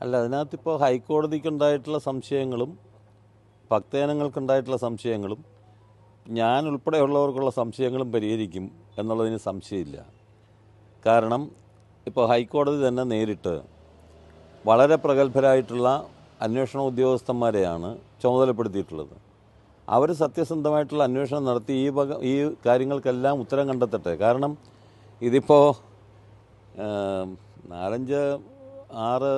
അല്ല അതിനകത്തിപ്പോൾ ഹൈക്കോടതിക്കുണ്ടായിട്ടുള്ള സംശയങ്ങളും ഭക്തജനങ്ങൾക്കുണ്ടായിട്ടുള്ള സംശയങ്ങളും ഞാൻ ഉൾപ്പെടെയുള്ളവർക്കുള്ള സംശയങ്ങളും പരിഹരിക്കും എന്നുള്ളതിന് സംശയമില്ല. കാരണം ഇപ്പോൾ ഹൈക്കോടതി തന്നെ നേരിട്ട് വളരെ പ്രഗത്ഭരായിട്ടുള്ള അന്വേഷണ ഉദ്യോഗസ്ഥന്മാരെയാണ് ചുമതലപ്പെടുത്തിയിട്ടുള്ളത്. അവർ സത്യസന്ധമായിട്ടുള്ള അന്വേഷണം നടത്തി ഈ വക ഈ കാര്യങ്ങൾക്കെല്ലാം ഉത്തരം കണ്ടെത്തട്ടെ. കാരണം ഇതിപ്പോൾ നാലഞ്ച് ആറ്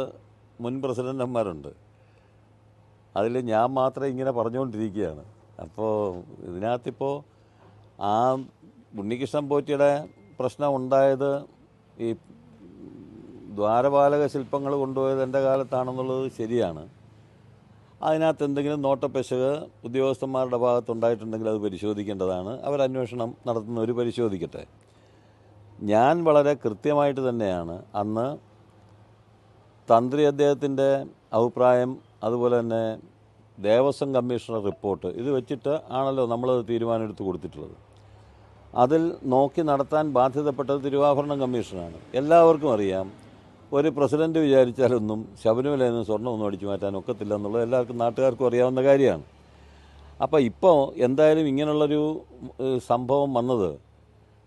മുൻ പ്രസിഡന്റന്മാരുണ്ട്. അതിൽ ഞാൻ മാത്രം ഇങ്ങനെ പറഞ്ഞുകൊണ്ടിരിക്കുകയാണ്. അപ്പോൾ ഇതിനകത്തിപ്പോൾ ആ ഉണ്ണികൃഷ്ണൻ പോറ്റിയുടെ പ്രശ്നം ഉണ്ടായത് ഈ ദ്വാരപാലക ശില്പങ്ങൾ കൊണ്ടുപോയത് എന്റെ കാലത്താണെന്നുള്ളത് ശരിയാണ്. അതിനകത്ത് എന്തെങ്കിലും നോട്ടപ്പെശക് ഉദ്യോഗസ്ഥന്മാരുടെ ഭാഗത്തുണ്ടായിട്ടുണ്ടെങ്കിൽ അത് പരിശോധിക്കേണ്ടതാണ്. അവരന്വേഷണം നടത്തുന്നവർ പരിശോധിക്കട്ടെ. ഞാൻ വളരെ കൃത്യമായിട്ട് തന്നെയാണ് അന്ന് തന്ത്രി അദ്ദേഹത്തിന്റെ അഭിപ്രായം അതുപോലെ തന്നെ ദേവസ്വം കമ്മീഷണർ റിപ്പോർട്ട് ഇത് വെച്ചിട്ട് ആണല്ലോ നമ്മളത് തീരുമാനമെടുത്ത് കൊടുത്തിട്ടുള്ളത്. അതിൽ നോക്കി നടത്താൻ ബാധ്യതപ്പെട്ടത് തിരുവാഭരണം കമ്മീഷനാണ്. എല്ലാവർക്കും അറിയാം ഒരു പ്രസിഡന്റ് വിചാരിച്ചാലൊന്നും ശബരിമലയിൽ നിന്ന് സ്വർണമൊന്നും അടിച്ചു മാറ്റാൻ ഒക്കത്തില്ല എന്നുള്ളത് എല്ലാവർക്കും നാട്ടുകാർക്കും അറിയാവുന്ന കാര്യമാണ്. അപ്പോൾ ഇപ്പോൾ എന്തായാലും ഇങ്ങനെയുള്ളൊരു സംഭവം വന്നത്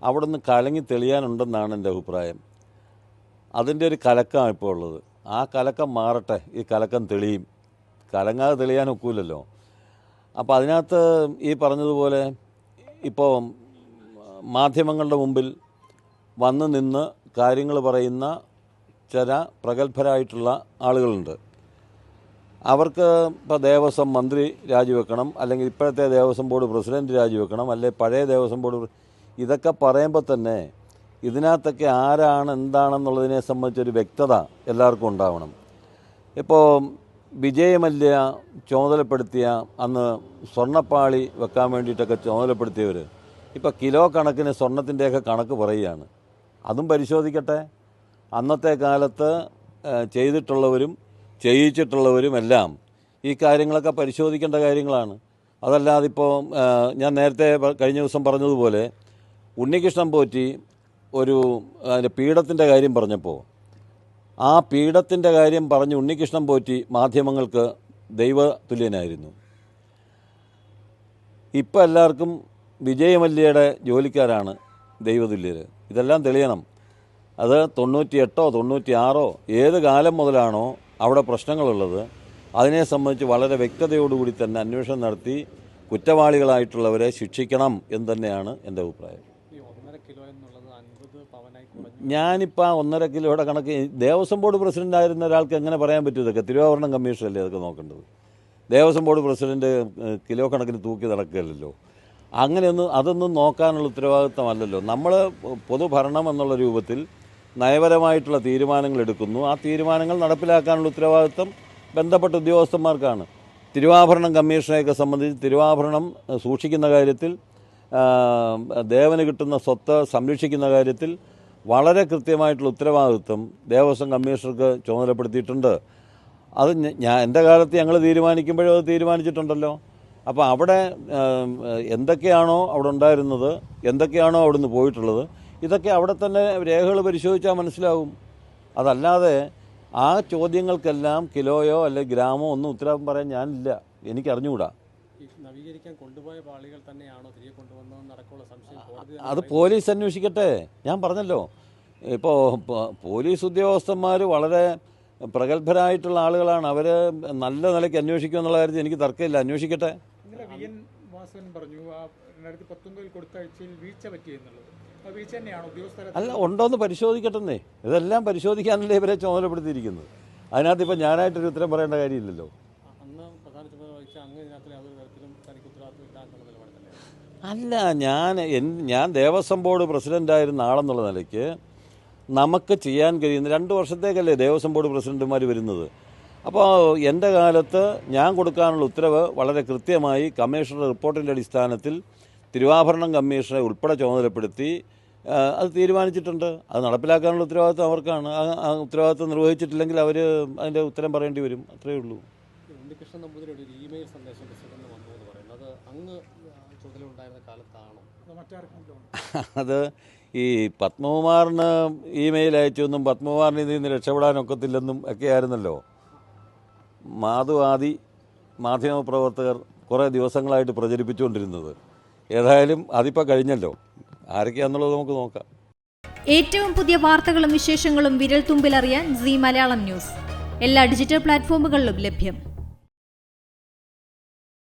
അവിടെ നിന്ന് കലങ്ങി തെളിയാനുണ്ടെന്നാണ് എന്റെ അഭിപ്രായം. അതിന്റെ ഒരു കലക്കമാണ് ഇപ്പോൾ ഉള്ളത്. ആ കലക്കം മാറട്ടെ ഈ കലക്കം തെളിയും. കലങ്ങാതെ തെളിയാൻ ഒക്കൂലല്ലോ അപ്പോൾ അതിനകത്ത് ഈ പറഞ്ഞതുപോലെ ഇപ്പോൾ മാധ്യമങ്ങളുടെ മുമ്പിൽ വന്ന് നിന്ന് കാര്യങ്ങൾ പറയുന്ന ചില പ്രഗത്ഭരായിട്ടുള്ള ആളുകളുണ്ട്. അവർക്ക് ഇപ്പോൾ ദേവസ്വം മന്ത്രി രാജിവെക്കണം അല്ലെങ്കിൽ ഇപ്പോഴത്തെ ദേവസ്വം ബോർഡ് പ്രസിഡന്റ് രാജിവെക്കണം അല്ലെങ്കിൽ പഴയ ദേവസ്വം ബോർഡ് ഇതൊക്കെ പറയുമ്പോൾ തന്നെ ഇതിനകത്തൊക്കെ ആരാണ് എന്താണെന്നുള്ളതിനെ സംബന്ധിച്ചൊരു വ്യക്തത എല്ലാവർക്കും ഉണ്ടാവണം. ഇപ്പോൾ വിജയമല്യ ചുമതലപ്പെടുത്തിയ അന്ന് സ്വർണപ്പാളി വെക്കാൻ വേണ്ടിയിട്ടൊക്കെ ചുമതലപ്പെടുത്തിയവർ ഇപ്പോൾ കിലോ കണക്കിന് സ്വർണത്തിന്റെയൊക്കെ കണക്ക് പറയുകയാണ്. അതും പരിശോധിക്കട്ടെ. അന്നത്തെ കാലത്ത് ചെയ്തിട്ടുള്ളവരും ചെയ്യിച്ചിട്ടുള്ളവരും എല്ലാം ഈ കാര്യങ്ങളൊക്കെ പരിശോധിക്കേണ്ട കാര്യങ്ങളാണ്. അതല്ലാതിപ്പോൾ ഞാൻ നേരത്തെ കഴിഞ്ഞ ദിവസം പറഞ്ഞതുപോലെ ഉണ്ണികൃഷ്ണൻ പോറ്റി ഒരു അതിന്റെ പീഠത്തിന്റെ കാര്യം പറഞ്ഞപ്പോൾ ആ പീഠത്തിന്റെ കാര്യം പറഞ്ഞ് ഉണ്ണികൃഷ്ണൻ പോറ്റി മാധ്യമങ്ങൾക്ക് ദൈവ തുല്യനായിരുന്നു ഇപ്പം എല്ലാവർക്കും വിജയമല്യയുടെ ജോലിക്കാരാണ് ദൈവതുല്യർ ഇതെല്ലാം തെളിയണം. അത് തൊണ്ണൂറ്റി എട്ടോ തൊണ്ണൂറ്റി ആറോ ഏത് കാലം മുതലാണോ അവിടെ പ്രശ്നങ്ങളുള്ളത്. അതിനെ സംബന്ധിച്ച് വളരെ വ്യക്തതയോടുകൂടി തന്നെ അന്വേഷണം നടത്തി കുറ്റവാളികളായിട്ടുള്ളവരെ ശിക്ഷിക്കണം എന്ന് തന്നെയാണ് എന്റെ അഭിപ്രായം ഈ ഒന്നര കിലോ എന്നുള്ളത് അൻപത് പവനായി കുറഞ്ഞു ഞാനിപ്പോൾ ആ ഒന്നര കിലോയുടെ കണക്ക് ദേവസ്വം ബോർഡ് പ്രസിഡന്റ് ആയിരുന്ന ഒരാൾക്ക് എങ്ങനെ പറയാൻ പറ്റും ഇതൊക്കെ? തിരുവാഭരണം കമ്മീഷനല്ലേ അതൊക്കെ നോക്കേണ്ടത്? ദേവസ്വം ബോർഡ് പ്രസിഡന്റ് കിലോ കണക്കിന് തൂക്കി നടക്കുകയല്ലല്ലോ. അങ്ങനെയൊന്നും അതൊന്നും നോക്കാനുള്ള ഉത്തരവാദിത്തമല്ലല്ലോ. നമ്മൾ പൊതുഭരണം എന്നുള്ള രൂപത്തിൽ നയപരമായിട്ടുള്ള തീരുമാനങ്ങൾ എടുക്കുന്നു. ആ തീരുമാനങ്ങൾ നടപ്പിലാക്കാനുള്ള ഉത്തരവാദിത്തം ബന്ധപ്പെട്ട ഉദ്യോഗസ്ഥന്മാർക്കാണ്. തിരുവാഭരണം കമ്മീഷനെയൊക്കെ സംബന്ധിച്ച് തിരുവാഭരണം സൂക്ഷിക്കുന്ന കാര്യത്തിൽ ദേവന് കിട്ടുന്ന സ്വത്ത് സംരക്ഷിക്കുന്ന കാര്യത്തിൽ വളരെ കൃത്യമായിട്ടുള്ള ഉത്തരവാദിത്വം ദേവസ്വം കമ്മീഷണർക്ക് ചുമതലപ്പെടുത്തിയിട്ടുണ്ട്. അത് ഞാൻ എന്റെ കാലത്ത് ഞങ്ങൾ തീരുമാനിക്കുമ്പോഴും അത് തീരുമാനിച്ചിട്ടുണ്ടല്ലോ. അപ്പോൾ അവിടെ എന്തൊക്കെയാണോ അവിടെ ഉണ്ടായിരുന്നത് എന്തൊക്കെയാണോ അവിടുന്ന് പോയിട്ടുള്ളത് ഇതൊക്കെ അവിടെ തന്നെ രേഖകൾ പരിശോധിച്ചാൽ മനസ്സിലാവും അതല്ലാതെ ആ ചോദ്യങ്ങൾക്കെല്ലാം കിലോയോ അല്ലെ ഗ്രാമോ ഒന്നും ഉത്തരവും പറയാൻ ഞാനില്ല. എനിക്ക് അറിഞ്ഞുകൂടാ ഈ നവീകരിക്കാൻ കൊണ്ടുപോയ പാളികൾ തന്നെയാണോ തിരികെ കൊണ്ടുവന്നതെന്ന് അടക്കമുള്ള സംശയം കോടതി അത് പോലീസ് അന്വേഷിക്കട്ടെ. ഞാൻ പറഞ്ഞല്ലോ. ഇപ്പോൾ പോലീസ് ഉദ്യോഗസ്ഥന്മാർ വളരെ പ്രഗത്ഭരായിട്ടുള്ള ആളുകളാണ്. അവർ നല്ല നിലയ്ക്ക് അന്വേഷിക്കും എന്നുള്ള കാര്യത്തിൽ എനിക്ക് തർക്കമില്ല. അന്വേഷിക്കട്ടെ. പറഞ്ഞു രണ്ടായിരത്തി പത്തൊമ്പതിൽ കൊടുത്ത ആഴ്ചയിൽ വീഴ്ച പറ്റി എന്നുള്ളത്. ആ വീഴ്ച തന്നെയാണ് ഉദ്യോഗസ്ഥരെ അല്ല ഉണ്ടോയെന്ന് പരിശോധിക്കട്ടെന്നേ. ഇതെല്ലാം പരിശോധിക്കാനല്ലേ ഇവരെ ചുമതലപ്പെടുത്തിയിരിക്കുന്നത് അതിനകത്ത് ഇപ്പം ഞാനായിട്ടൊരു ഉത്തരം പറയേണ്ട കാര്യമില്ലല്ലോ. അന്ന് പ്രധാന ചുമതല വഹിച്ച അങ്ങ് ഇതിനകത്ത് അല്ല ഞാൻ ഞാൻ ദേവസ്വം ബോർഡ് പ്രസിഡന്റായിരുന്ന ആളെന്നുള്ള നിലയ്ക്ക് നമുക്ക് ചെയ്യാൻ കഴിയുന്ന രണ്ട് വർഷത്തേക്കല്ലേ ദേവസ്വം ബോർഡ് പ്രസിഡന്റുമാർ വരുന്നത്. അപ്പോൾ എന്റെ കാലത്ത് ഞാൻ കൊടുക്കാനുള്ള ഉത്തരവ് വളരെ കൃത്യമായി കമ്മീഷണർ റിപ്പോർട്ടിന്റെ അടിസ്ഥാനത്തിൽ തിരുവാഭരണം കമ്മീഷനെ ഉൾപ്പെടെ ചുമതലപ്പെടുത്തി അത് തീരുമാനിച്ചിട്ടുണ്ട്. അത് നടപ്പിലാക്കാനുള്ള ഉത്തരവാദിത്വം അവർക്കാണ്. ആ- ഉത്തരവാദിത്വം നിർവഹിച്ചിട്ടില്ലെങ്കിൽ അവർ അതിന്റെ ഉത്തരം പറയേണ്ടി വരും. അത്രയേ ഉള്ളൂ. ഉണ്ണികൃഷ്ണൻ നമ്പൂതിരിയുടെ ഒരു ഇമെയിൽ സന്ദേശം പ്രസിഡന്റ് വന്നു എന്ന് പറയുന്നത് അത് അങ്ങ് ചുമതലയുണ്ടായിരുന്ന കാലത്താണോ? അത് ഈ പത്മകുമാറിന് ഇമെയിൽ അയച്ചെന്നും പത്മകുമാറിന് ഇതിൽ നിന്ന് രക്ഷപ്പെടാനൊക്കത്തില്ലെന്നും ഒക്കെ ആയിരുന്നല്ലോ. മാധുവാദി മാധ്യമപ്രവർത്തകർ കുറേ ദിവസങ്ങളായിട്ട് പ്രചരിപ്പിച്ചുകൊണ്ടിരുന്നത്. ഏതായാലും അതിപ്പോൾ കഴിഞ്ഞല്ലോ. ആരൊക്കെയാണെന്നുള്ളത് നമുക്ക് നോക്കാം. ഏറ്റവും പുതിയ വാർത്തകളും വിശേഷങ്ങളും വിരൽ തുമ്പിലറിയാൻ സി മലയാളം ന്യൂസ്. എല്ലാ ഡിജിറ്റൽ പ്ലാറ്റ്ഫോമുകളിലും ലഭ്യം.